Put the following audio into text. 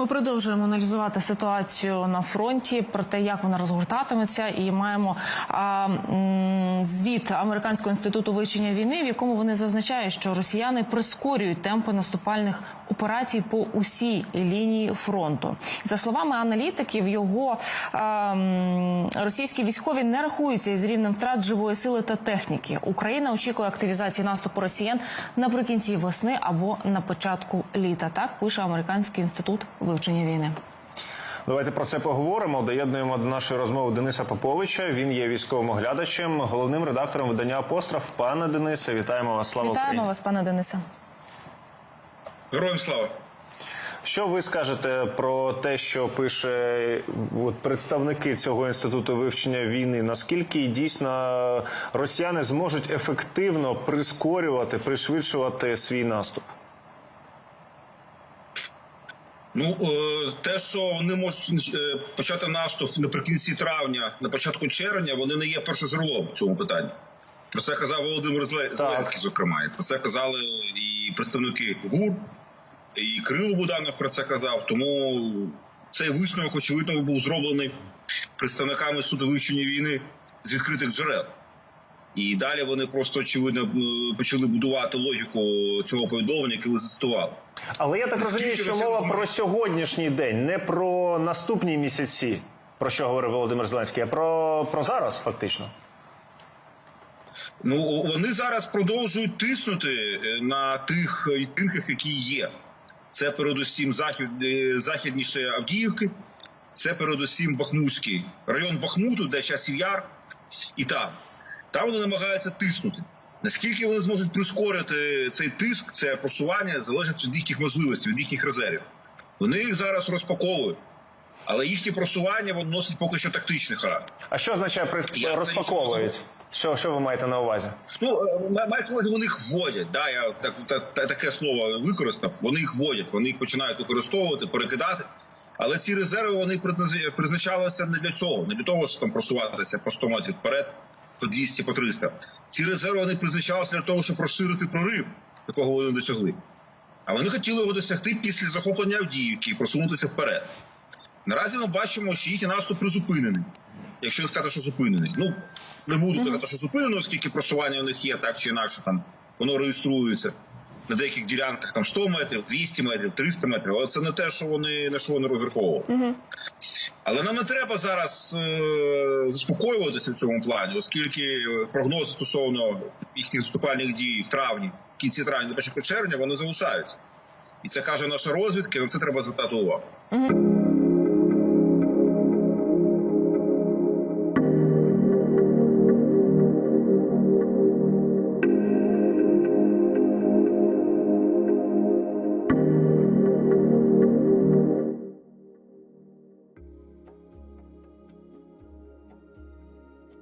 Ми продовжуємо аналізувати ситуацію на фронті про те, як вона розгортатиметься, і маємо а, м, звіт американського інституту вивчення війни, в якому вони зазначають, що росіяни прискорюють темпи наступальних операцій по усій лінії фронту. За словами аналітиків, його а, м, російські військові не рахуються із рівнем втрат живої сили та техніки. Україна очікує активізації наступу росіян наприкінці весни або на початку літа. Так пише американський інститут вивчення війни. Давайте про це поговоримо. Доєднуємо до нашої розмови Дениса Поповича. Він є військовим оглядачем, головним редактором видання Апостроф. Пане Денисе, вітаємо вас. Слава Вітаємо Україні. вас, пане Денисе. Героям слава. Що ви скажете про те, що пише от, представники цього інституту вивчення війни? Наскільки дійсно росіяни зможуть ефективно прискорювати, пришвидшувати свій наступ? Ну е, те, що вони можуть е, почати наступ наприкінці травня, на початку червня, вони не є першоджерелом в цьому питанні. Про це казав Володимир Зеле- Зеленський, зокрема, і про це казали і представники ГУР, і Кирило Буданов про це казав. Тому цей висновок, очевидно, був зроблений представниками суду вивчення війни з відкритих джерел. І далі вони просто очевидно почали будувати логіку цього повідомлення, яке ви зацитували. Але я так розумію, що мова про сьогоднішній день, не про наступні місяці, про що говорив Володимир Зеленський, а про, про зараз, фактично. Ну вони зараз продовжують тиснути е, на тих відтинках, які є. Це передусім захід е, західніше Авдіївки, це передусім Бахмутський район Бахмуту, де часів яр, і там. Там вони намагаються тиснути. Наскільки вони зможуть прискорити цей тиск, це просування залежить від їхніх можливостей, від їхніх резервів. Вони їх зараз розпаковують, але їхнє просування воно носить поки що тактичний характер. А що означає прис- розпаковують? Що, що ви маєте на увазі? Ну, е, мається увазі, вони їх вводять. Да, я так, та- та- таке слово використав. Вони їх вводять, вони їх починають використовувати, перекидати. Але ці резерви вони призна- призначалися не для цього, не для того, щоб там просуватися по 100 метрів вперед, по 200, по 300. Ці резерви вони призначалися для того, щоб розширити прорив, якого вони досягли. А вони хотіли його досягти після захоплення Авдіївки і просунутися вперед. Наразі ми бачимо, що їхній наступ призупинений. Якщо не сказати, що зупинений. Ну не буду казати, що зупинено, оскільки просування у них є так чи інакше, там воно реєструється на деяких ділянках там 100 метрів, 200 метрів, 300 метрів. Але це не те, що вони на що вони розраховували. Але нам не треба зараз е- заспокоюватися в цьому плані, оскільки прогнози стосовно їхніх наступальних дій в травні, в кінці травня, до початку червня, вони залишаються. І це каже наша розвідка, на це треба звертати увагу.